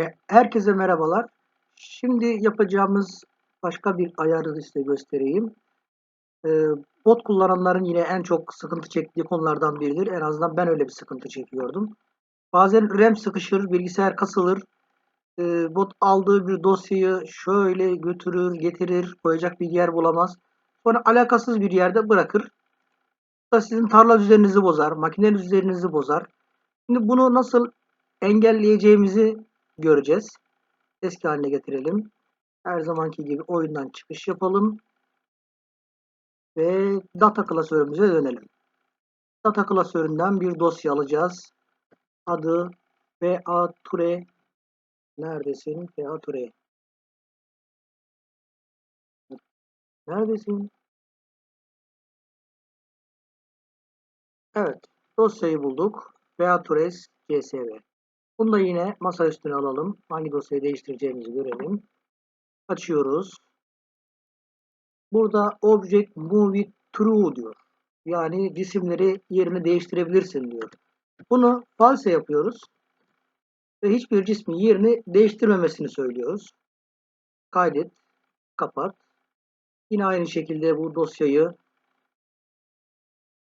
E, herkese merhabalar. Şimdi yapacağımız başka bir ayarı size göstereyim. E, bot kullananların yine en çok sıkıntı çektiği konulardan biridir. En azından ben öyle bir sıkıntı çekiyordum. Bazen RAM sıkışır, bilgisayar kasılır. E, bot aldığı bir dosyayı şöyle götürür, getirir, koyacak bir yer bulamaz. Sonra alakasız bir yerde bırakır. Bu da sizin tarla düzeninizi bozar, makineniz düzeninizi bozar. Şimdi bunu nasıl engelleyeceğimizi göreceğiz. Eski haline getirelim. Her zamanki gibi oyundan çıkış yapalım. Ve data klasörümüze dönelim. Data klasöründen bir dosya alacağız. Adı VA Ture Neredesin? VA Ture Neredesin? Evet. Dosyayı bulduk. Tures CSV. Bunu da yine masa üstüne alalım. Hangi dosyayı değiştireceğimizi görelim. Açıyoruz. Burada Object Move True diyor. Yani cisimleri yerini değiştirebilirsin diyor. Bunu false yapıyoruz. Ve hiçbir cismin yerini değiştirmemesini söylüyoruz. Kaydet. Kapat. Yine aynı şekilde bu dosyayı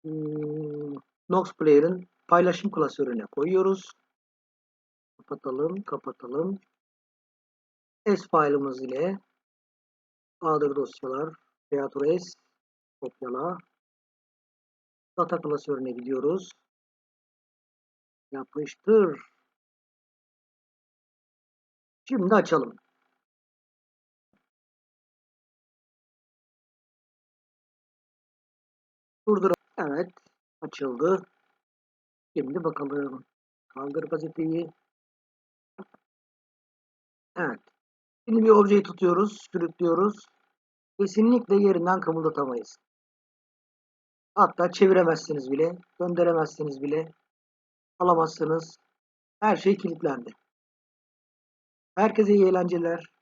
hmm, Nox Player'ın paylaşım klasörüne koyuyoruz. Kapatalım, kapatalım. S file'ımız ile A'dır dosyalar, Creator S, kopyala. Data klasörüne gidiyoruz. Yapıştır. Şimdi açalım. Durdur. Evet. Açıldı. Şimdi bakalım. Kaldır gazeteyi. Evet. Şimdi bir objeyi tutuyoruz, sürüklüyoruz. Kesinlikle yerinden kımıldatamayız. Hatta çeviremezsiniz bile, gönderemezsiniz bile, alamazsınız. Her şey kilitlendi. Herkese iyi eğlenceler.